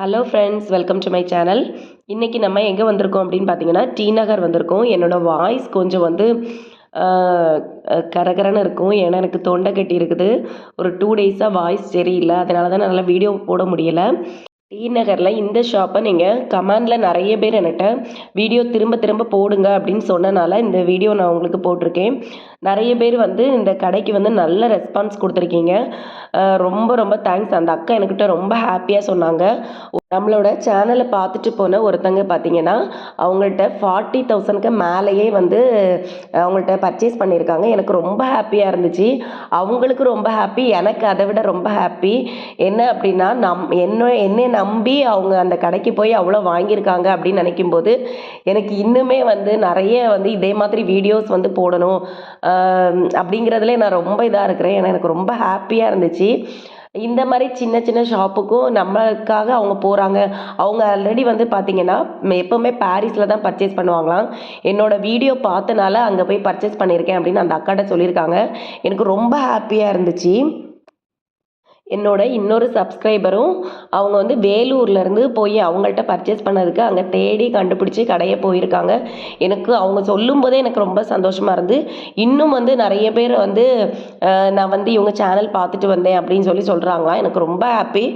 Hello friends welcome to my channel இன்றைக்கி நம்ம எங்கே வந்திருக்கோம் அப்படின்னு பார்த்தீங்கன்னா டி நகர் வந்திருக்கோம். என்னோடய வாய்ஸ் கொஞ்சம் வந்து கரகரன்னு இருக்கும். ஏன்னா எனக்கு தொண்டை கட்டி இருக்குது. ஒரு டூ டேஸாக வாய்ஸ் சரியில்லை. அதனால தான் நல்லா வீடியோ போட முடியலை. டி நகரில் இந்த ஷாப்பை நீங்கள் கமெண்டில் நிறைய பேர் என்கிட்ட வீடியோ திரும்ப திரும்ப போடுங்க அப்படின்னு சொன்னனால இந்த வீடியோ நான் உங்களுக்கு போட்டிருக்கேன். நிறைய பேர் வந்து இந்த கடைக்கு வந்து நல்ல ரெஸ்பான்ஸ் கொடுத்துருக்கீங்க. ரொம்ப ரொம்ப தேங்க்ஸ். அந்த அக்கா என்கிட்ட ரொம்ப ஹாப்பியாக சொன்னாங்க. நம்மளோட சேனலை பார்த்துட்டு போன ஒருத்தங்க பார்த்தீங்கன்னா அவங்கள்ட்ட ஃபார்ட்டி தௌசண்ட்க்கு மேலேயே வந்து அவங்கள்ட்ட பர்ச்சேஸ் பண்ணியிருக்காங்க. எனக்கு ரொம்ப ஹாப்பியாக இருந்துச்சு. அவங்களுக்கு ரொம்ப ஹாப்பி. எனக்கு அதை விட ரொம்ப ஹாப்பி. என்ன அப்படின்னா நம் என்ன என்ன நம்பி அவங்க அந்த கடைக்கு போய் அவ்வளோ வாங்கியிருக்காங்க அப்படின்னு நினைக்கும்போது எனக்கு இன்னுமே வந்து நிறைய வந்து இதே மாதிரி வீடியோஸ் வந்து போடணும் அப்படிங்கிறதுல நான் ரொம்ப இதாக இருக்கிறேன். ஏன்னா எனக்கு ரொம்ப ஹாப்பியாக இருந்துச்சு. இந்த மாதிரி சின்ன சின்ன ஷாப்புக்கும் நம்மளுக்காக அவங்க போகிறாங்க அவங்க ஆல்ரெடி வந்து பார்த்திங்கன்னா எப்போவுமே பாரிஸில் தான் பர்ச்சேஸ் பண்ணுவாங்களாம். என்னோடய வீடியோ பார்த்தனால அங்கே போய் பர்ச்சேஸ் பண்ணியிருக்கேன் அப்படின்னு அந்த அக்காட்ட சொல்லியிருக்காங்க. எனக்கு ரொம்ப ஹாப்பியாக இருந்துச்சு. என்னோட இன்னொரு சப்ஸ்கிரைபரும் அவங்க வந்து வேலூர்லேருந்து போய் அவங்கள்ட்ட பர்ச்சேஸ் பண்ணதுக்கு அங்கே தேடி கண்டுபிடிச்சி கடையை போயிருக்காங்க. எனக்கு அவங்க சொல்லும் போதே எனக்கு ரொம்ப சந்தோஷமாக இருந்து இன்னும் வந்து நிறைய பேர் வந்து நான் வந்து இவங்க சேனல் பார்த்துட்டு வந்தேன் அப்படின்னு சொல்லி சொல்கிறாங்களாம் எனக்கு ரொம்ப ஹாப்பி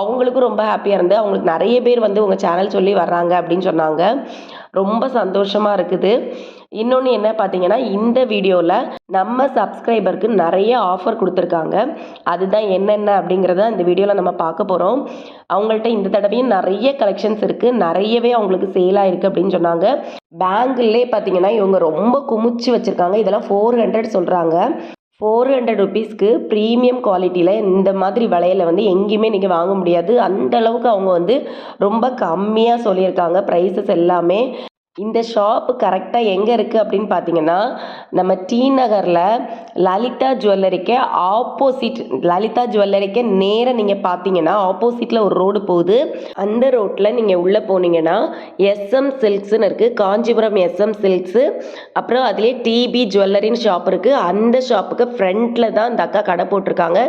அவங்களுக்கும் ரொம்ப ஹாப்பியாக இருந்து அவங்களுக்கு நிறைய பேர் வந்து உங்கள் சேனல் சொல்லி வர்றாங்க அப்படின்னு சொன்னாங்க. ரொம்ப சந்தோஷமாக இருக்குது. இன்னொன்று என்ன பார்த்தீங்கன்னா இந்த வீடியோவில் நம்ம சப்ஸ்கிரைபருக்கு நிறைய ஆஃபர் கொடுத்துருக்காங்க. அதுதான் என்னென்ன அப்படிங்கிறத இந்த வீடியோவில் நம்ம பார்க்க போகிறோம் அவங்கள்ட்ட இந்த தடவையும் நிறைய கலெக்ஷன்ஸ் இருக்குது நிறையவே அவங்களுக்கு சேல் ஆயிருக்கு அப்படின்னு சொன்னாங்க. பேங்கிள்லே பார்த்தீங்கன்னா இவங்க ரொம்ப குமிச்சு வச்சுருக்காங்க. இதெல்லாம் ஃபோர் ஹண்ட்ரட் சொல்கிறாங்க ஃபோர் ஹண்ட்ரட் ருபீஸ்க்கு ப்ரீமியம் குவாலிட்டியில் இந்த மாதிரி விலையில வந்து எங்கேயுமே நீங்கள் வாங்க முடியாது. அந்த அளவுக்கு அவங்க வந்து ரொம்ப கம்மியாக சொல்லியிருக்காங்க. ப்ரைஸஸ் எல்லாமே. இந்த ஷாப்பு கரெக்டாக எங்கே இருக்குது அப்படின்னு பார்த்தீங்கன்னா நம்ம டி நகரில் லலிதா ஜுவல்லரிக்கு ஆப்போசிட் லலிதா ஜுவல்லரிக்கு நேராக நீங்கள் பார்த்தீங்கன்னா ஆப்போசிட்டில் ஒரு ரோடு போகுது. அந்த ரோட்டில் நீங்கள் உள்ளே போனீங்கன்னா எஸ்எம் சில்க்ஸ்னு இருக்குது காஞ்சிபுரம் எஸ்எம் சில்க்ஸு அப்புறம் அதுலேயே டிபி ஜுவல்லரின்னு ஷாப் இருக்குது அந்த ஷாப்புக்கு ஃப்ரண்ட்டில் தான் இந்த அக்கா கடை போட்டிருக்காங்க.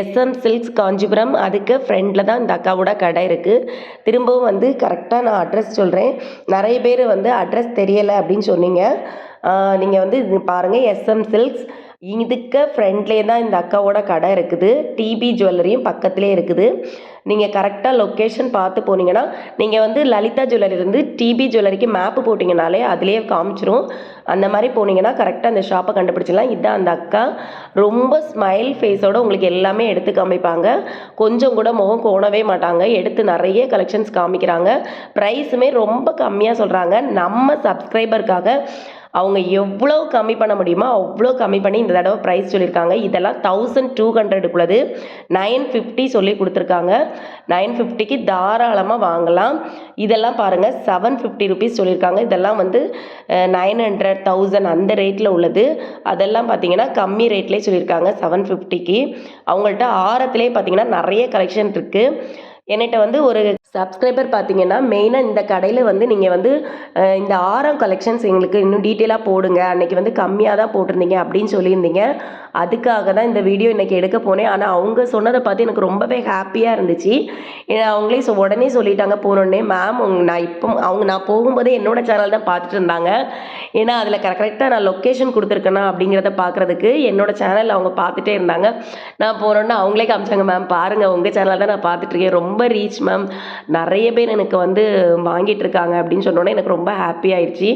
எஸ்எம் சில்க்ஸ் காஞ்சிபுரம் அதுக்கு ஃப்ரண்ட்டில் தான் இந்த அக்காவோட கடை இருக்குது திரும்பவும் வந்து கரெக்டாக நான் அட்ரஸ் சொல்கிறேன் நிறைய பேர் வந்து வந்து அட்ரஸ் தெரியலை அப்படின்னு சொன்னீங்க. நீங்கள் வந்து இது பாருங்கள் எஸ்எம் சில்க்ஸ் இதுக்கு ஃப்ரெண்ட்லேயே தான் இந்த அக்காவோட கடை இருக்குது. டிபி ஜுவல்லரியும் பக்கத்துலேயே இருக்குது. நீங்கள் கரெக்டாக லொக்கேஷன் பார்த்து போனீங்கன்னா நீங்கள் வந்து லலிதா ஜுவல்லரிலேருந்து டிபி ஜுவல்லரிக்கு மேப்பு போட்டிங்கனாலே அதுலேயே காமிச்சிரும். அந்த மாதிரி போனீங்கன்னா கரெக்டாக அந்த ஷாப்பை கண்டுபிடிச்சிடலாம். இதுதான் அந்த அக்கா. ரொம்ப ஸ்மைல் ஃபேஸோடு உங்களுக்கு எல்லாமே எடுத்து காமிப்பாங்க. கொஞ்சம் கூட முகம் கோணவே மாட்டாங்க. எடுத்து நிறைய கலெக்ஷன்ஸ் காமிக்கிறாங்க. ப்ரைஸுமே ரொம்ப கம்மியாக சொல்கிறாங்க நம்ம சப்ஸ்கிரைபருக்காக அவங்க எவ்வளோ கம்மி பண்ண முடியுமோ அவ்வளோ கம்மி பண்ணி இந்த தடவை ப்ரைஸ் சொல்லியிருக்காங்க. இதெல்லாம் தௌசண்ட் டூ ஹண்ட்ரடுக்குள்ளது நைன் ஃபிஃப்டி சொல்லி கொடுத்துருக்காங்க. நைன் ஃபிஃப்டிக்கு தாராளமாக வாங்கலாம். இதெல்லாம் பாருங்கள் செவன் ஃபிஃப்டி ருபீஸ் சொல்லியிருக்காங்க. இதெல்லாம் வந்து நைன் ஹண்ட்ரட் தௌசண்ட் அந்த ரேட்டில் உள்ளது. அதெல்லாம் பார்த்தீங்கன்னா கம்மி ரேட்லேயே சொல்லியிருக்காங்க செவன் ஃபிஃப்டிக்கு அவங்கள்ட்ட ஆரத்துலேயே பார்த்தீங்கன்னா நிறைய கலெக்ஷன் இருக்குது என்கிட்ட வந்து ஒரு சப்ஸ்கிரைபர் பார்த்தீங்கன்னா மெயினாக இந்த கடையில் வந்து நீங்கள் வந்து இந்த ஆரம் கலெக்ஷன்ஸ் எங்களுக்கு இன்னும் டீட்டெயிலாக போடுங்க. அன்றைக்கி வந்து கம்மியாக தான் போட்டிருந்தீங்க அப்படின்னு சொல்லியிருந்தீங்க. அதுக்காக தான் இந்த வீடியோ இன்றைக்கி எடுக்க போனேன். ஆனால் அவங்க சொன்னதை பார்த்து எனக்கு ரொம்பவே ஹாப்பியாக இருந்துச்சு. அவங்களே ஸோ உடனே சொல்லிட்டாங்க போனோடனே மேம் நான் இப்போ அவங்க நான் போகும்போதே என்னோட சேனல் தான் பார்த்துட்டு இருந்தாங்க. ஏன்னா அதில் கரெக்டாக நான் லொக்கேஷன் கொடுத்துருக்கேனா அப்படிங்கிறத பார்க்குறதுக்கு என்னோட சேனல் அவங்க பார்த்துட்டே இருந்தாங்க. நான் போனோன்னே அவங்களே காமிச்சாங்க மேம் பாருங்கள் உங்கள் சேனல் தான் நான் பார்த்துட்ருக்கேன் ரொம்ப ரொம்ப ரீச் மேம் நிறைய பேர் எனக்கு வந்து வாங்கிட்டு இருக்காங்க அப்படின்னு சொன்னோன்னே எனக்கு ரொம்ப ஹாப்பி ஆயிடுச்சு.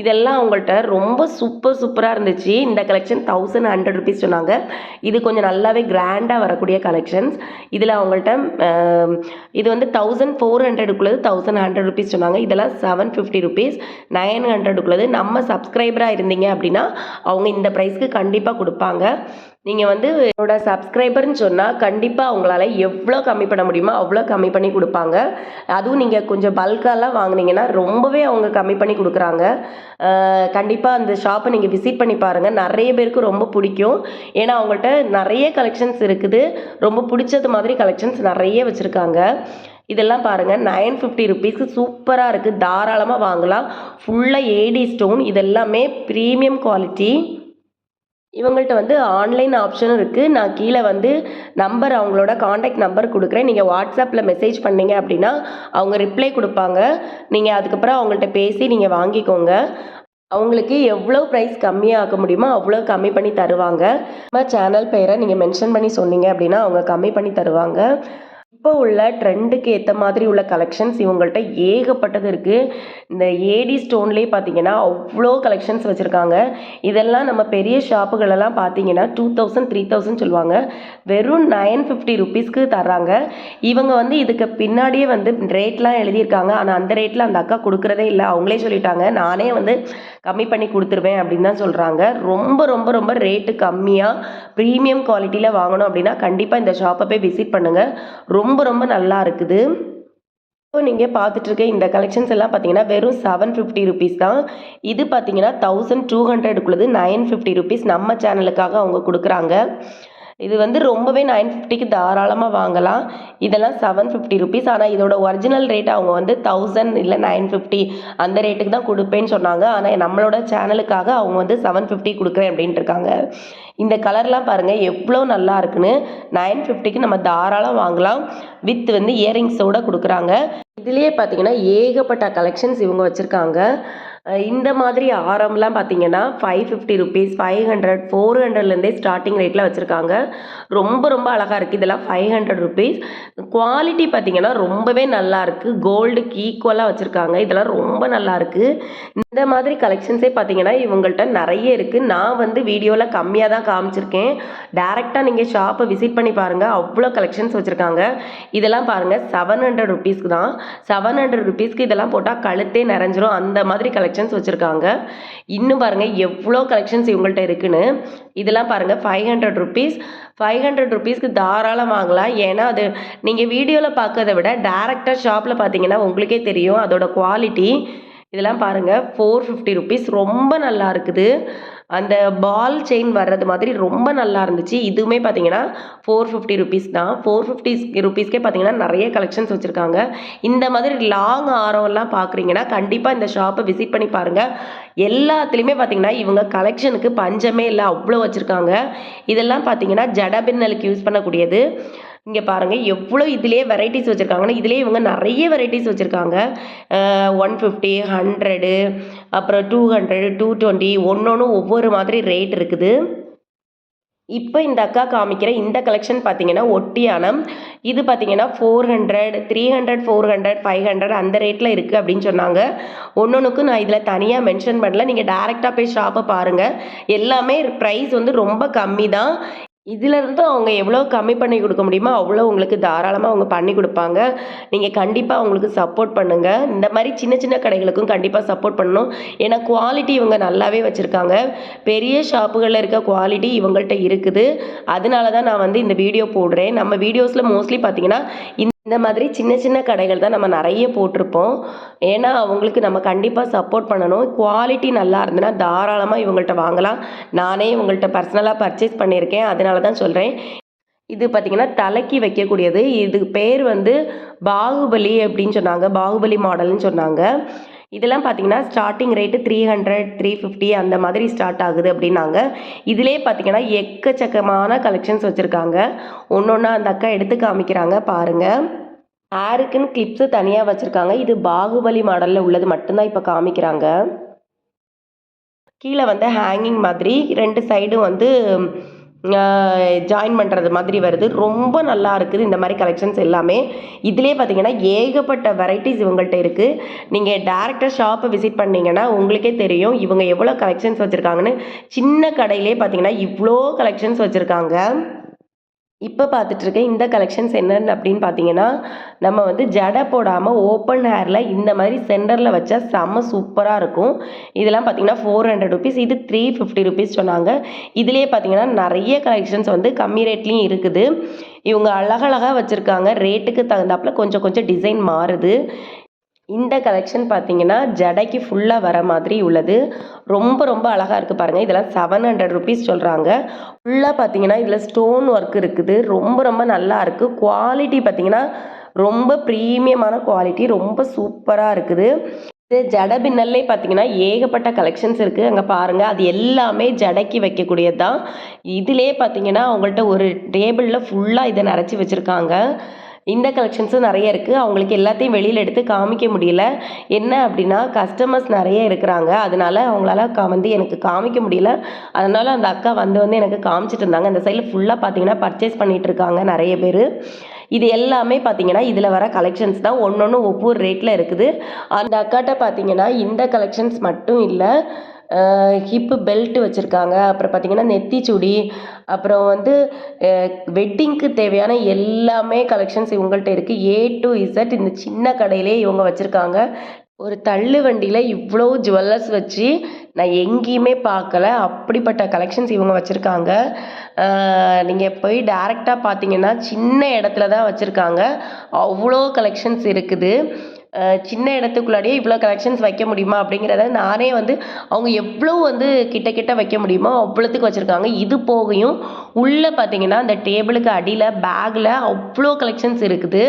இதெல்லாம் அவங்கள்ட்ட ரொம்ப சூப்பர் சூப்பராக இருந்துச்சு. இந்த கலெக்ஷன் தௌசண்ட் ஹண்ட்ரட் ருபீஸ் சொன்னாங்க. இது கொஞ்சம் நல்லாவே கிராண்டாக வரக்கூடிய கலெக்ஷன்ஸ் இதில் அவங்கள்ட்ட இது வந்து தௌசண்ட் ஃபோர் ஹண்ட்ரடுக்குள்ளது தௌசண்ட் ஹண்ட்ரட் ருபீஸ் சொன்னாங்க. இதெல்லாம் செவன் ஃபிஃப்டி ருபீஸ் நைன் ஹண்ட்ரடுக்குள்ளது நம்ம சப்ஸ்கிரைபராக இருந்தீங்க அப்படின்னா அவங்க இந்த ப்ரைஸ்க்கு கண்டிப்பாக கொடுப்பாங்க. நீங்கள் வந்து என்னோட சப்ஸ்கிரைபர்னு சொன்னால் கண்டிப்பாக அவங்களால எவ்வளோ கம்மி பண்ண முடியுமோ அவ்வளோ கம்மி பண்ணி கொடுப்பாங்க. அதுவும் நீங்கள் கொஞ்சம் பல்காலாம் வாங்கினீங்கன்னா ரொம்பவே அவங்க கம்மி பண்ணி கொடுக்குறாங்க. கண்டிப்பாக அந்த ஷாப்பை நீங்கள் விசிட் பண்ணி பாருங்கள் நிறைய பேருக்கு ரொம்ப பிடிக்கும். ஏன்னா அவங்கள்ட்ட நிறைய கலெக்ஷன்ஸ் இருக்குது. ரொம்ப பிடிச்சது மாதிரி கலெக்ஷன்ஸ் நிறைய வச்சுருக்காங்க. இதெல்லாம் பாருங்கள் நைன் ஃபிஃப்டி ருபீஸ்க்கு சூப்பராக இருக்குது தாராளமாக வாங்கலாம். ஃபுல்லாக ஏடி ஸ்டோன் இதெல்லாமே ப்ரீமியம் குவாலிட்டி இவங்கள்ட்ட வந்து ஆன்லைன் ஆப்ஷனும் இருக்குது நான் கீழே வந்து நம்பர் அவங்களோட காண்டாக்ட் நம்பர் கொடுக்குறேன். நீங்கள் வாட்ஸ்அப்பில் மெசேஜ் பண்ணீங்க அப்படின்னா அவங்க ரிப்ளை கொடுப்பாங்க. நீங்கள் அதுக்கப்புறம் அவங்கள்ட்ட பேசி நீங்கள் வாங்கிக்கோங்க. அவங்களுக்கு எவ்வளோ ப்ரைஸ் கம்மியாக முடியுமோ அவ்வளோ கம்மி பண்ணி தருவாங்க. நம்ம சேனல் பெயரை நீங்கள் மென்ஷன் பண்ணி சொன்னீங்க அப்படின்னா அவங்க கம்மி பண்ணி தருவாங்க. இப்போ உள்ள ட்ரெண்டுக்கு ஏற்ற மாதிரி உள்ள கலெக்ஷன்ஸ் இவங்கள்ட்ட ஏகப்பட்டது இருக்குது இந்த ஏடி ஸ்டோன்லேயே பார்த்தீங்கன்னா அவ்வளோ கலெக்ஷன்ஸ் வச்சுருக்காங்க. இதெல்லாம் நம்ம பெரிய ஷாப்புகளெல்லாம் பார்த்தீங்கன்னா டூ தௌசண்ட் த்ரீ தௌசண்ட் சொல்லுவாங்க. வெறும் நைன் ஃபிஃப்டி ருபீஸ்க்கு தர்றாங்க. இவங்க வந்து இதுக்கு பின்னாடியே வந்து ரேட்லாம் எழுதியிருக்காங்க. ஆனால் அந்த ரேட்டில் அந்த அக்கா கொடுக்குறதே இல்லை. அவங்களே சொல்லிட்டாங்க. நானே வந்து கம்மி பண்ணி கொடுத்துருவேன் அப்படின்னு தான் சொல்கிறாங்க ரொம்ப ரொம்ப ரொம்ப ரேட்டு கம்மியாக ப்ரீமியம் குவாலிட்டியில் வாங்கணும் அப்படின்னா கண்டிப்பாக இந்த ஷாப்பை போய் விசிட் பண்ணுங்கள் ரொம்ப ரொம்ப ரொம்ப நல்லா இருக்குது. இப்போ நீங்கள் பார்த்துட்டு இருக்க இந்த கலெக்ஷன்ஸ் எல்லாம் பார்த்தீங்கன்னா வெறும் செவன் ஃபிஃப்டி ருபீஸ் தான். இது பார்த்தீங்கன்னா தௌசண்ட் டூ ஹண்ட்ரடுக்குள்ளது நைன் ஃபிஃப்டி ருபீஸ் நம்ம சேனலுக்காக அவங்க கொடுக்குறாங்க. இது வந்து ரொம்பவே நைன் ஃபிஃப்டிக்கு தாராளமாக வாங்கலாம். இதெல்லாம் செவன் ஃபிஃப்டி ருபீஸ் ஆனால் இதோட ஒரிஜினல் ரேட் அவங்க வந்து தௌசண்ட் இல்லை நைன் ஃபிஃப்டி அந்த ரேட்டுக்கு தான் கொடுப்பேன்னு சொன்னாங்க. ஆனால் நம்மளோட சேனலுக்காக அவங்க வந்து செவன் ஃபிஃப்டி கொடுக்குறேன் அப்படின்ட்டு இருக்காங்க. இந்த கலர்லாம் பாருங்கள் எவ்வளோ நல்லா இருக்குன்னு. நைன் ஃபிஃப்டிக்கு நம்ம தாராளம் வாங்கலாம். வித் வந்து இயரிங்ஸோடு கொடுக்குறாங்க. இதுலேயே பார்த்தீங்கன்னா ஏகப்பட்ட கலெக்ஷன்ஸ் இவங்க வச்சுருக்காங்க. இந்த மாதிரி ஆரம்லாம் பார்த்தீங்கன்னா five fifty rupees five hundred four ஹண்ட்ரட்லேருந்தே starting ரேட்டில் வச்சுருக்காங்க. ரொம்ப ரொம்ப அழகாக இருக்குது இதெல்லாம் ஃபைவ் ஹண்ட்ரட் ருபீஸ் குவாலிட்டி பார்த்தீங்கன்னா ரொம்பவே நல்லாயிருக்கு கோல்டுக்கு ஈக்குவலாக வச்சுருக்காங்க. இதெல்லாம் ரொம்ப நல்லா இருக்குது இந்த மாதிரி கலெக்ஷன்ஸே பார்த்தீங்கன்னா இவங்கள்ட்ட நிறைய இருக்குது நான் வந்து வீடியோவில் கம்மியாக தான் காமிச்சிருக்கேன். டேரெக்டாக நீங்கள் ஷாப்பை விசிட் பண்ணி பாருங்கள் அவ்வளோ கலெக்ஷன்ஸ் வச்சுருக்காங்க. இதெல்லாம் பாருங்கள் செவன் ஹண்ட்ரட் ருபீஸ்க்கு தான். செவன் ஹண்ட்ரட் ருபீஸ்க்கு இதெல்லாம் போட்டால் கழுத்தே நிறைஞ்சிரும். அந்த மாதிரி கலெக்ஷன் கலெக்ஷன்ஸ் வச்சுருக்காங்க. இன்னும் பாருங்கள் எவ்வளோ கலெக்ஷன்ஸ் இவங்கள்ட்ட இருக்குன்னு. இதெல்லாம் பாருங்கள் five hundred rupees five hundred ருபீஸ்க்கு தாராளம் வாங்கலாம். ஏன்னா அது நீங்கள் வீடியோவில் பார்க்கறத விட டேரெக்டாக ஷாப்பில் பார்த்தீங்கன்னா உங்களுக்கே தெரியும் அதோட குவாலிட்டி இதெல்லாம் பாருங்கள் ஃபோர் ஃபிஃப்டி ருபீஸ் ரொம்ப நல்லா இருக்குது. அந்த பால் செயின் வர்றது மாதிரி ரொம்ப நல்லா இருந்துச்சு. இதுவுமே பார்த்தீங்கன்னா ஃபோர் ஃபிஃப்டி ருபீஸ் தான். ஃபோர் ஃபிஃப்டி ருபீஸ்க்கே பார்த்தீங்கன்னா நிறைய கலெக்ஷன்ஸ் வச்சுருக்காங்க. இந்த மாதிரி லாங் ஆரம்லாம் பார்க்குறீங்கன்னா கண்டிப்பாக இந்த ஷாப்பை விசிட் பண்ணி பாருங்கள் எல்லாத்துலேயுமே பார்த்தீங்கன்னா இவங்க கலெக்ஷனுக்கு பஞ்சமே இல்லை. அவ்வளோ வச்சுருக்காங்க. இதெல்லாம் பார்த்தீங்கன்னா ஜடபின்னலுக்கு யூஸ் பண்ணக்கூடியது. இங்கே பாருங்கள் எவ்வளோ இதுலேயே வெரைட்டிஸ் வச்சுருக்காங்கன்னா இதுலேயே இவங்க நிறைய வெரைட்டிஸ் வச்சுருக்காங்க. ஒன் ஃபிஃப்டி ஹண்ட்ரடு அப்புறம் டூ ஹண்ட்ரடு டூ டுவெண்ட்டி ஒன்று ஒன்று ஒவ்வொரு மாதிரி ரேட் இருக்குது. இப்போ இந்த அக்கா காமிக்கிற இந்த கலெக்ஷன் பார்த்தீங்கன்னா ஒட்டியானம் இது பார்த்தீங்கன்னா four hundred three hundred four hundred five hundred அந்த ரேட்டில் இருக்குது அப்படின்னு சொன்னாங்க. ஒன்று நான் இதில் தனியாக மென்ஷன் பண்ணல. நீங்கள் டேரெக்டாக போய் ஷாப்பை பாருங்கள் எல்லாமே ப்ரைஸ் வந்து ரொம்ப கம்மி தான் இதிலேருந்து அவங்க எவ்வளோ கம்மி பண்ணி கொடுக்க முடியுமோ அவ்வளோ உங்களுக்கு தாராளமாக அவங்க பண்ணி கொடுப்பாங்க. நீங்கள் கண்டிப்பாக அவங்களுக்கு சப்போர்ட் பண்ணுங்கள் இந்த மாதிரி சின்ன சின்ன கடைகளுக்கும் கண்டிப்பாக சப்போர்ட் பண்ணணும். ஏன்னா குவாலிட்டி இவங்க நல்லாவே வச்சுருக்காங்க. பெரிய ஷாப்புகளில் இருக்க குவாலிட்டி இவங்கள்ட்ட இருக்குது. அதனால தான் நான் வந்து இந்த வீடியோ போடுறேன். நம்ம வீடியோஸில் மோஸ்ட்லி பார்த்தீங்கன்னா இந்த மாதிரி சின்ன சின்ன கடைகள் தான் நம்ம நிறைய போட்டிருப்போம். ஏன்னா அவங்களுக்கு நம்ம கண்டிப்பாக சப்போர்ட் பண்ணணும். குவாலிட்டி நல்லா இருந்ததுன்னா தாராளமாக இவங்கள்ட்ட வாங்கலாம். நானே இவங்கள்ட்ட பர்சனலாக பர்ச்சேஸ் பண்ணியிருக்கேன். அதனால தான் சொல்கிறேன் இது பார்த்திங்கன்னா தலைக்கு வைக்கக்கூடியது. இது பேர் வந்து பாகுபலி அப்படின்னு சொன்னாங்க. பாகுபலி மாடல்னு சொன்னாங்க. இதெல்லாம் பார்த்தீங்கன்னா starting rate three hundred three fifty அந்த மாதிரி ஸ்டார்ட் ஆகுது அப்படின்னாங்க. இதிலே பார்த்தீங்கன்னா எக்கச்சக்கமான கலெக்ஷன்ஸ் வச்சுருக்காங்க. ஒன்று ஒன்றா அந்த அக்கா எடுத்து காமிக்கிறாங்க. பாருங்கள் ஹேருக்குன்னு கிளிப்ஸு தனியாக வச்சுருக்காங்க. இது பாகுபலி மாடலில் உள்ளது மட்டும்தான் இப்போ காமிக்கிறாங்க. கீழே வந்து ஹேங்கிங் மாதிரி ரெண்டு சைடும் வந்து ஜாயின் பண்ணுறது மாதிரி வருது. ரொம்ப நல்லா இருக்குது இந்த மாதிரி கலெக்ஷன்ஸ் எல்லாமே. இதிலே பார்த்தீங்கன்னா ஏகப்பட்ட வெரைட்டிஸ் இவங்கள்ட்ட இருக்குது நீங்கள் டேரெக்டாக ஷாப்பை விசிட் பண்ணிங்கன்னா உங்களுக்கே தெரியும் இவங்க எவ்வளோ கலெக்ஷன்ஸ் வச்சுருக்காங்கன்னு. சின்ன கடையிலே பார்த்தீங்கன்னா இவ்வளோ கலெக்ஷன்ஸ் வச்சுருக்காங்க. இப்போ பார்த்துட்ருக்கேன் இந்த கலெக்ஷன்ஸ் என்னென்னு அப்படின்னு பார்த்தீங்கன்னா நம்ம வந்து ஜடை போடாமல் ஓப்பன் ஹேரில் இந்த மாதிரி சென்டரில் வச்சா செம்ம சூப்பராக இருக்கும். இதெல்லாம் பார்த்தீங்கன்னா ஃபோர் ஹண்ட்ரட் ருபீஸ் இது த்ரீ ஃபிஃப்டி ருபீஸ் சொன்னாங்க. இதுலேயே பார்த்தீங்கன்னா நிறைய கலெக்ஷன்ஸ் வந்து கம்மி ரேட்லேயும் இருக்குது. இவங்க அழகழகாக வச்சுருக்காங்க. ரேட்டுக்கு தகுந்தாப்பில் கொஞ்சம் கொஞ்சம் டிசைன் மாறுது. இந்த கலெக்ஷன் பார்த்தீங்கன்னா ஜடைக்கு ஃபுல்லாக வர மாதிரி உள்ளது. ரொம்ப ரொம்ப அழகாக இருக்குது பாருங்கள் இதெல்லாம் செவன் ஹண்ட்ரட் ருபீஸ் சொல்கிறாங்க ஃபுல்லாக பார்த்தீங்கன்னா இதில் ஸ்டோன் ஒர்க் இருக்குது. ரொம்ப ரொம்ப நல்லா இருக்குது குவாலிட்டி பார்த்தீங்கன்னா ரொம்ப ப்ரீமியமான குவாலிட்டி ரொம்ப சூப்பராக இருக்குது. இது ஜட பின்னல்லே பார்த்தீங்கன்னா ஏகப்பட்ட கலெக்ஷன்ஸ் இருக்குது அங்கே பாருங்கள் அது எல்லாமே ஜடைக்கு வைக்கக்கூடியது தான் இதிலே பார்த்தீங்கன்னா அவங்கள்ட்ட ஒரு டேபிளில் ஃபுல்லாக இதை நிறச்சி வச்சுருக்காங்க. இந்த கலெக்ஷன்ஸும் நிறைய இருக்குது அவங்களுக்கு எல்லாத்தையும் வெளியில் எடுத்து காமிக்க முடியல. என்ன அப்படின்னா கஸ்டமர்ஸ் நிறைய இருக்கிறாங்க. அதனால் அவங்களால கா வந்து எனக்கு காமிக்க முடியல. அதனால் அந்த அக்கா வந்து வந்து எனக்கு காமிச்சிட்டு இருந்தாங்க. அந்த சைடில் ஃபுல்லாக பார்த்தீங்கன்னா பர்ச்சேஸ் பண்ணிகிட்டு இருக்காங்க நிறைய பேர். இது எல்லாமே பார்த்தீங்கன்னா இதில் வர கலெக்ஷன்ஸ் தான். ஒன்று ஒன்று ஒவ்வொரு ரேட்டில் இருக்குது. அந்த அக்காட்ட பார்த்தீங்கன்னா இந்த கலெக்ஷன்ஸ் மட்டும் இல்லை ஹிப்பு பெல்ட் வச்சுருக்காங்க. அப்புறம் பார்த்தீங்கன்னா நெத்திச்சுடி அப்புறம் வந்து வெட்டிங்க்கு தேவையான எல்லாமே கலெக்ஷன்ஸ் இவங்கள்ட்ட இருக்குது ஏ டு இசட் இந்த சின்ன கடையிலே இவங்க வச்சுருக்காங்க. ஒரு தள்ளு வண்டியில் இவ்வளோ ஜுவல்லர்ஸ் வச்சு நான் எங்கேயுமே பார்க்கல அப்படிப்பட்ட கலெக்ஷன்ஸ் இவங்க வச்சுருக்காங்க. நீங்கள் போய் டேரெக்டாக பார்த்தீங்கன்னா சின்ன இடத்துல தான் வச்சுருக்காங்க. அவ்வளோ கலெக்ஷன்ஸ் இருக்குது. சின்ன இடத்துக்குள்ளாடியே இவ்வளோ கலெக்ஷன்ஸ் வைக்க முடியுமா அப்படிங்கிறத நானே வந்து அவங்க எவ்வளோ வந்து கிட்ட கிட்ட வைக்க முடியுமோ அவ்வளோத்துக்கு வச்சுருக்காங்க. இது போகையும் உள்ளே பார்த்தீங்கன்னா அந்த டேபிளுக்கு அடியில் பேக்கில் அவ்வளோ கலெக்ஷன்ஸ் இருக்குது.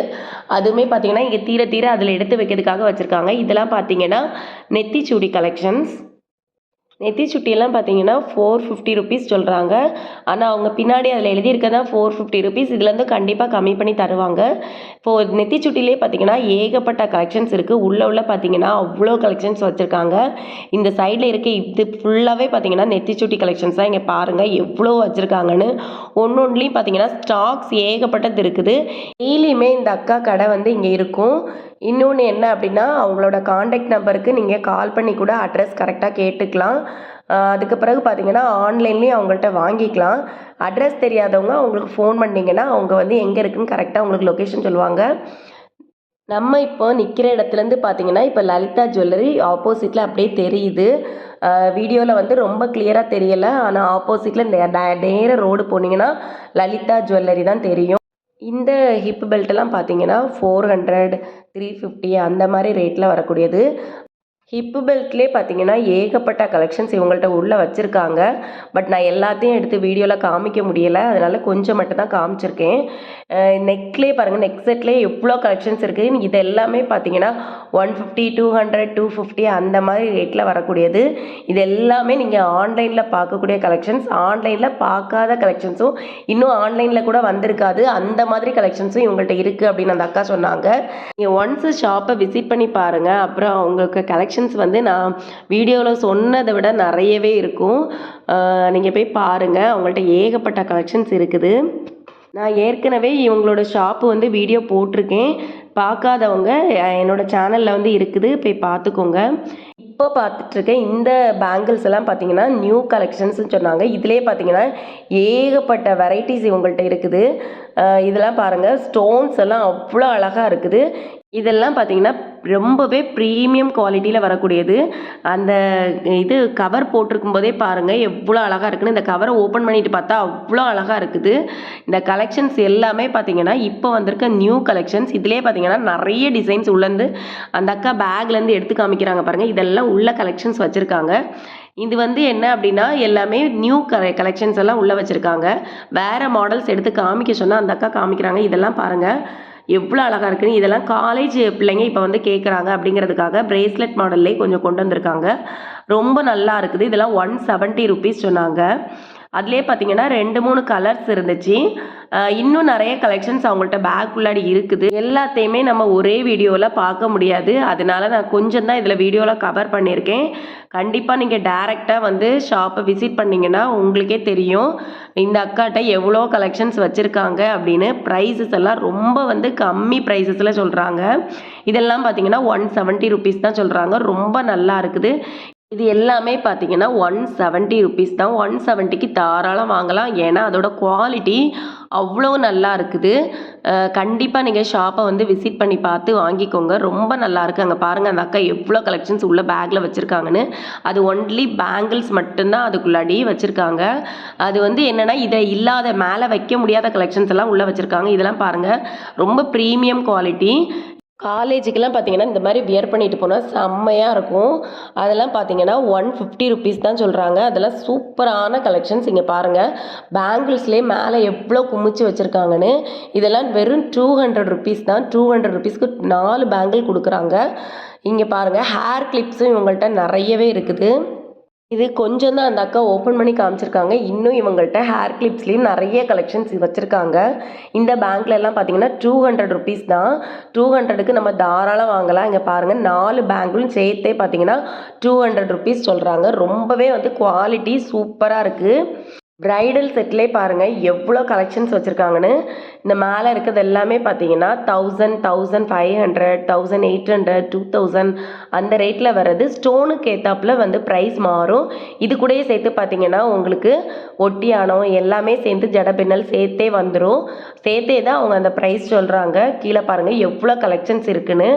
அதுவுமே பார்த்தீங்கன்னா இங்கே தீர தீர அதில் எடுத்து வைக்கிறதுக்காக வச்சுருக்காங்க. இதெல்லாம் பார்த்தீங்கன்னா நெத்திச்சூடி கலெக்ஷன்ஸ் நெத்தி சுட்டியெல்லாம் பார்த்தீங்கன்னா ஃபோர் ஃபிஃப்டி ருபீஸ் சொல்கிறாங்க ஆனால் அவங்க பின்னாடி அதில் எழுதியிருக்கதான் ஃபோர் ஃபிஃப்டி ருபீஸ் இதுலேருந்து கண்டிப்பாக கம்மி பண்ணி தருவாங்க. இப்போது நெத்தி சுட்டிலே பார்த்தீங்கன்னா ஏகப்பட்ட கலெக்ஷன்ஸ் இருக்குது உள்ள உள்ள பார்த்தீங்கன்னா அவ்வளோ கலெக்ஷன்ஸ் வச்சுருக்காங்க. இந்த சைடில் இருக்க இது ஃபுல்லாகவே பார்த்தீங்கன்னா நெத்தி சுட்டி கலெக்ஷன்ஸ் தான் இங்கே பாருங்கள் எவ்வளோ வச்சுருக்காங்கன்னு. ஒன்று ஒன்றுலேயும் பார்த்தீங்கன்னா ஸ்டாக்ஸ் ஏகப்பட்டது இருக்குது. டெய்லியுமே இந்த அக்கா கடை வந்து இங்கே இருக்கும். இன்னொன்று என்ன அப்படின்னா அவங்களோட காண்டாக்ட் நம்பருக்கு நீங்கள் கால் பண்ணி கூட அட்ரஸ் கரெக்டாக கேட்டுக்கலாம். அதுக்கு பிறகு பார்த்தீங்கன்னா ஆன்லைன்லேயும் அவங்கள்ட்ட வாங்கிக்கலாம். அட்ரஸ் தெரியாதவங்க அவங்களுக்கு ஃபோன் பண்ணிங்கன்னா அவங்க வந்து எங்கே இருக்குதுன்னு கரெக்டாக உங்களுக்கு லொக்கேஷன் சொல்லுவாங்க. நம்ம இப்போ நிற்கிற இடத்துலேருந்து பார்த்தீங்கன்னா இப்போ லலிதா ஜுவல்லரி ஆப்போசிட்டில் அப்படியே தெரியுது. வீடியோவில் வந்து ரொம்ப கிளியராக தெரியலை. ஆனால் ஆப்போசிட்டில் நேராக ரோடு போனீங்கன்னா லலிதா ஜுவல்லரி தான் தெரியும். இந்த ஹிப் பெல்ட்டெல்லாம் பார்த்தீங்கன்னா ஃபோர் ஹண்ட்ரட் த்ரீ ஃபிஃப்டி அந்த மாதிரி ரேட்டில் வரக்கூடியது. ஹிப்பு பெல்ட்லேயே பார்த்தீங்கன்னா ஏகப்பட்ட கலெக்ஷன்ஸ் இவங்கள்ட்ட உள்ளே வச்சுருக்காங்க. பட் நான் எல்லாத்தையும் எடுத்து வீடியோவில் காமிக்க முடியலை. அதனால் கொஞ்சம் மட்டும் தான் காமிச்சிருக்கேன். நெக்லேயே பாருங்கள் நெக் செட்லேயே எவ்வளோ கலெக்ஷன்ஸ் இருக்குது இது எல்லாமே பார்த்தீங்கன்னா one fifty two hundred two fifty அந்த மாதிரி ரேட்டில் வரக்கூடியது. இது எல்லாமே நீங்கள் ஆன்லைனில் பார்க்கக்கூடிய கலெக்ஷன்ஸ் ஆன்லைனில் பார்க்காத கலெக்ஷன்ஸும் இன்னும் ஆன்லைனில் கூட வந்திருக்காது. அந்த மாதிரி கலெக்ஷன்ஸும் இவங்கள்ட்ட இருக்குது அப்படின்னு அந்த அக்கா சொன்னாங்க. நீங்கள் ஒன்ஸ் ஷாப்பை விசிட் பண்ணி பாருங்கள் அப்புறம் அவங்களுக்கு கலெக்ஷன்ஸ் வந்து நான் வீடியோவில் சொன்னதை விட நிறையவே இருக்கும். நீங்கள் போய் பாருங்கள் அவங்கள்ட்ட ஏகப்பட்ட கலெக்ஷன்ஸ் இருக்குது. நான் ஏற்கனவே இவங்களோட ஷாப்பு வந்து வீடியோ போட்டிருக்கேன். பார்க்காதவங்க என்னோடய சேனலில் வந்து இருக்குது. போய் பார்த்துக்கோங்க. இப்போ பார்த்துட்ருக்கேன் இந்த பேங்கிள்ஸ் எல்லாம் பார்த்தீங்கன்னா நியூ கலெக்ஷன்ஸ்னு சொன்னாங்க. இதிலே பார்த்தீங்கன்னா ஏகப்பட்ட வெரைட்டிஸ் இவங்கள்ட்ட இருக்குது. இதெல்லாம் பாருங்கள் ஸ்டோன்ஸ் எல்லாம் அவ்வளோ அழகாக இருக்குது. இதெல்லாம் பார்த்தீங்கன்னா ரொம்பவே ப்ரீமியம் குவாலிட்டியில் வரக்கூடியது. அந்த இது கவர் போட்டிருக்கும் போதே பாருங்கள் எவ்வளோ அழகாக இருக்குன்னு. இந்த கவரை ஓப்பன் பண்ணிட்டு பார்த்தா அவ்வளோ அழகாக இருக்குது. இந்த கலெக்ஷன்ஸ் எல்லாமே பார்த்தீங்கன்னா இப்போ வந்திருக்க நியூ கலெக்ஷன்ஸ் இதிலே பார்த்தீங்கன்னா நிறைய டிசைன்ஸ் உள்ளேருந்து அந்த அக்கா பேக்லேருந்து எடுத்து காமிக்கிறாங்க பாருங்கள் இதெல்லாம் உள்ள கலெக்ஷன்ஸ் வச்சுருக்காங்க. இது வந்து என்ன அப்படின்னா எல்லாமே நியூ கலெ கலெக்ஷன்ஸ் எல்லாம் உள்ளே வச்சுருக்காங்க. வேறு மாடல்ஸ் எடுத்து காமிக்க சொன்னால் அந்த அக்கா காமிக்கிறாங்க. இதெல்லாம் பாருங்கள் எவ்வளோ அழகாக இருக்குன்னு இதெல்லாம் காலேஜ் பிள்ளைங்க இப்போ வந்து கேட்குறாங்க அப்படிங்கிறதுக்காக ப்ரேஸ்லெட் மாடல்லே கொஞ்சம் கொண்டு வந்திருக்காங்க. ரொம்ப நல்லா இருக்குது. இதெல்லாம் ஒன் செவன்ட்டி ருபீஸ் சொன்னாங்க. அதுலேயே பார்த்தீங்கன்னா ரெண்டு மூணு கலர்ஸ் இருந்துச்சு. இன்னும் நிறைய கலெக்ஷன்ஸ் அவங்கள்ட்ட பேக் உள்ளாடி இருக்குது. எல்லாத்தையுமே நம்ம ஒரே வீடியோவில் பார்க்க முடியாது. அதனால நான் கொஞ்சம் தான் இதில் வீடியோவில் கவர் பண்ணியிருக்கேன். கண்டிப்பாக நீங்கள் டேரெக்டாக வந்து ஷாப்பை விசிட் பண்ணிங்கன்னா உங்களுக்கே தெரியும். இந்த அக்காட்ட எவ்வளோ கலெக்ஷன்ஸ் வச்சுருக்காங்க அப்படின்னு ப்ரைஸஸ் எல்லாம் ரொம்ப வந்து கம்மி ப்ரைஸஸில் சொல்கிறாங்க இதெல்லாம் பார்த்தீங்கன்னா ஒன் செவன்ட்டி ருபீஸ் தான் சொல்கிறாங்க ரொம்ப நல்லா இருக்குது. இது எல்லாமே பார்த்தீங்கன்னா ஒன் செவன்ட்டி ருபீஸ் தான். ஒன் செவன்ட்டிக்கு தாராளம் வாங்கலாம். ஏன்னா அதோட குவாலிட்டி அவ்வளோ நல்லா இருக்குது. கண்டிப்பாக நீங்கள் ஷாப்பை வந்து விசிட் பண்ணி பார்த்து வாங்கிக்கோங்க. ரொம்ப நல்லா இருக்குது அங்கே பாருங்கள் அந்த அக்கா எவ்வளோ கலெக்ஷன்ஸ் உள்ள பேக்கில் வச்சுருக்காங்கன்னு. அது ஒன்லி பேங்கிள்ஸ் மட்டும்தான் அதுக்குள்ளாடி வச்சுருக்காங்க. அது வந்து என்னென்னா இதை இல்லாத மேலே வைக்க முடியாத கலெக்ஷன்ஸ் எல்லாம் உள்ளே வச்சுருக்காங்க. இதெல்லாம் பாருங்கள் ரொம்ப ப்ரீமியம் குவாலிட்டி காலேஜுக்கெல்லாம் பார்த்தீங்கன்னா இந்த மாதிரி வியர் பண்ணிட்டு போனால் செம்மையாக இருக்கும். அதெல்லாம் பார்த்தீங்கன்னா ஒன் ஃபிஃப்டி ருபீஸ் தான் சொல்கிறாங்க அதெல்லாம் சூப்பரான கலெக்ஷன்ஸ் இங்கே பாருங்கள் பேங்கிள்ஸ்லேயே மேலே எவ்வளோ குமிச்சு வச்சுருக்காங்கன்னு. இதெல்லாம் வெறும் டூ ஹண்ட்ரட் ருபீஸ் தான். டூ ஹண்ட்ரட் ருபீஸ்க்கு நாலு பேங்கிள் கொடுக்குறாங்க. இங்கே பாருங்கள் ஹேர் கிளிப்ஸும் இவங்கள்ட்ட நிறையவே இருக்குது. இது கொஞ்சம் தான் அந்த அக்கா ஓப்பன் பண்ணி காமிச்சிருக்காங்க. இன்னும் இவங்கள்ட்ட ஹேர் கிளிப்ஸ்லேயும் நிறைய கலெக்ஷன்ஸ் வச்சுருக்காங்க. இந்த பேங்க்ல எல்லாம் பார்த்தீங்கன்னா டூ ஹண்ட்ரட் ருபீஸ் தான். டூ ஹண்ட்ரடுக்கு நம்ம தாராளம் வாங்கலாம். இங்கே பாருங்கள் நாலு பேங்க்லும் சேர்த்தே பார்த்தீங்கன்னா டூ ஹண்ட்ரட் ருபீஸ் சொல்கிறாங்க ரொம்பவே வந்து குவாலிட்டி சூப்பராக இருக்குது ப்ரைடல் செட்லேயே பாருங்கள் எவ்வளோ கலெக்ஷன்ஸ் வச்சுருக்காங்கன்னு. இந்த மேலே இருக்கிறது எல்லாமே பார்த்தீங்கன்னா thousand thousand five hundred thousand eight hundred two thousand அந்த ரேட்டில் வர்றது. ஸ்டோனுக்கு ஏற்றாப்புல வந்து ப்ரைஸ் மாறும். இது கூடயே சேர்த்து பார்த்தீங்கன்னா உங்களுக்கு ஒட்டியானம் எல்லாமே சேர்ந்து ஜடபின்னல் சேர்த்தே வந்துடும் சேர்த்தே தான் அவங்க அந்த ப்ரைஸ் சொல்கிறாங்க கீழே பாருங்கள் எவ்வளோ கலெக்ஷன்ஸ் இருக்குன்னு.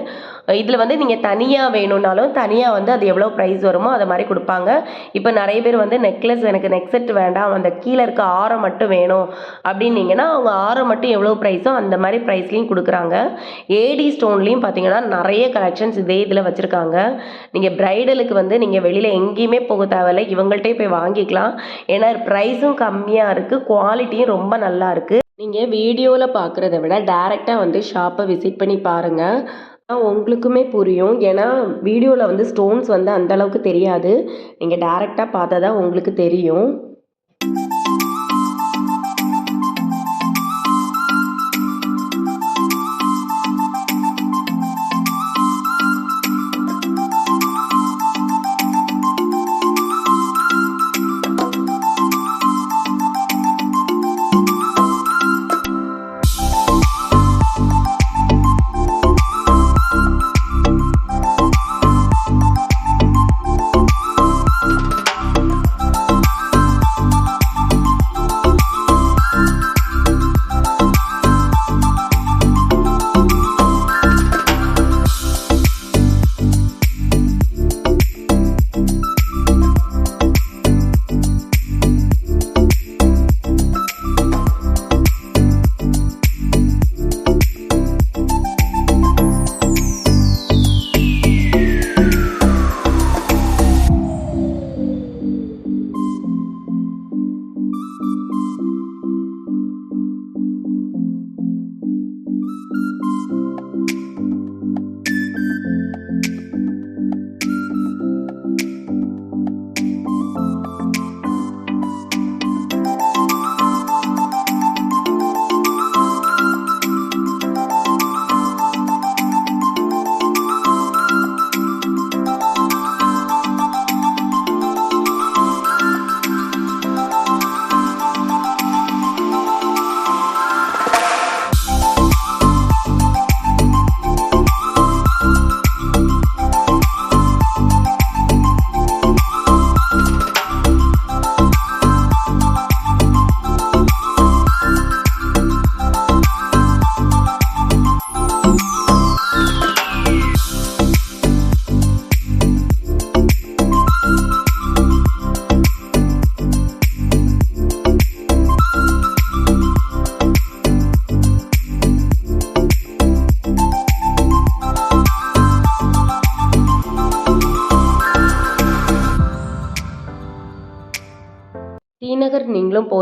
இதில் வந்து நீங்கள் தனியாக வேணும்னாலும் தனியாக வந்து அது எவ்வளோ ப்ரைஸ் வருமோ அதை மாதிரி கொடுப்பாங்க. இப்போ நிறைய பேர் வந்து நெக்லஸ் எனக்கு நெக் செட் வேண்டாம். அந்த கீழே இருக்க ஆரம் மட்டும் வேணும் அப்படின்னீங்கன்னா அவங்க ஆரம் மட்டும் எவ்வளோ ப்ரைஸோ அந்த மாதிரி ப்ரைஸ்லேயும் கொடுக்குறாங்க. ஏடி ஸ்டோன்லேயும் பார்த்தீங்கன்னா நிறைய கலெக்ஷன்ஸ் இதே இதில் வச்சுருக்காங்க. நீங்கள் ப்ரைடலுக்கு வந்து நீங்கள் வெளியில் எங்கேயுமே போக தேவையில்லை. இவங்கள்ட்டே போய் வாங்கிக்கலாம். ஏன்னா ப்ரைஸும் கம்மியாக இருக்குது குவாலிட்டியும் ரொம்ப நல்லா இருக்குது நீங்கள் வீடியோவில் பார்க்குறத விட டேரெக்டாக வந்து ஷாப்பை விசிட் பண்ணி பாருங்கள் உங்களுக்குமே புரியும். ஏன்னா வீடியோவில் வந்து ஸ்டோன்ஸ் வந்து அந்த அளவுக்கு தெரியாது. நீங்கள் டேரெக்டாக பார்த்தா தான் உங்களுக்கு தெரியும்.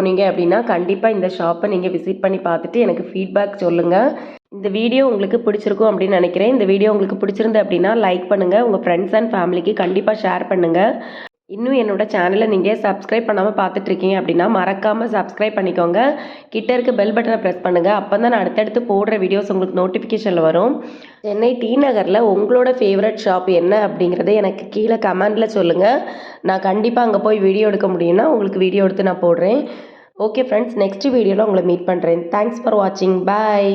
போனீங்க அப்படின்னா கண்டிப்பாக இந்த ஷாப்பை நீங்கள் விசிட் பண்ணி பார்த்துட்டு எனக்கு ஃபீட்பேக் சொல்லுங்கள் இந்த வீடியோ உங்களுக்கு பிடிச்சிருக்கும் அப்படின்னு நினைக்கிறேன். இந்த வீடியோ உங்களுக்கு பிடிச்சிருந்து அப்படின்னா லைக் பண்ணுங்கள் உங்கள் ஃப்ரெண்ட்ஸ் அண்ட் ஃபேமிலிக்கு கண்டிப்பாக ஷேர் பண்ணுங்கள் இன்னும் என்னோட சேனலை நீங்கள் சப்ஸ்கிரைப் பண்ணாமல் பார்த்துட்ருக்கீங்க அப்படின்னா மறக்காமல் சப்ஸ்கிரைப் பண்ணிக்கோங்க. கிட்ட இருக்க பெல் பட்டனை ப்ரெஸ் பண்ணுங்கள் அப்போ தான் நான் அடுத்தடுத்து போடுற வீடியோஸ் உங்களுக்கு நோட்டிஃபிகேஷனில் வரும். சென்னை டி நகரில் உங்களோட ஃபேவரட் ஷாப் என்ன அப்படிங்கிறத எனக்கு கீழே கமெண்டில் சொல்லுங்கள் நான் கண்டிப்பாக அங்கே போய் வீடியோ எடுக்க முடியும்னா உங்களுக்கு வீடியோ எடுத்து நான் போடுறேன். ஓகே ஃப்ரெண்ட்ஸ் நெக்ஸ்ட் வீடியோவில் உங்களை மீட் பண்ணுறேன் தேங்க்ஸ் ஃபார் வாட்சிங் பாய்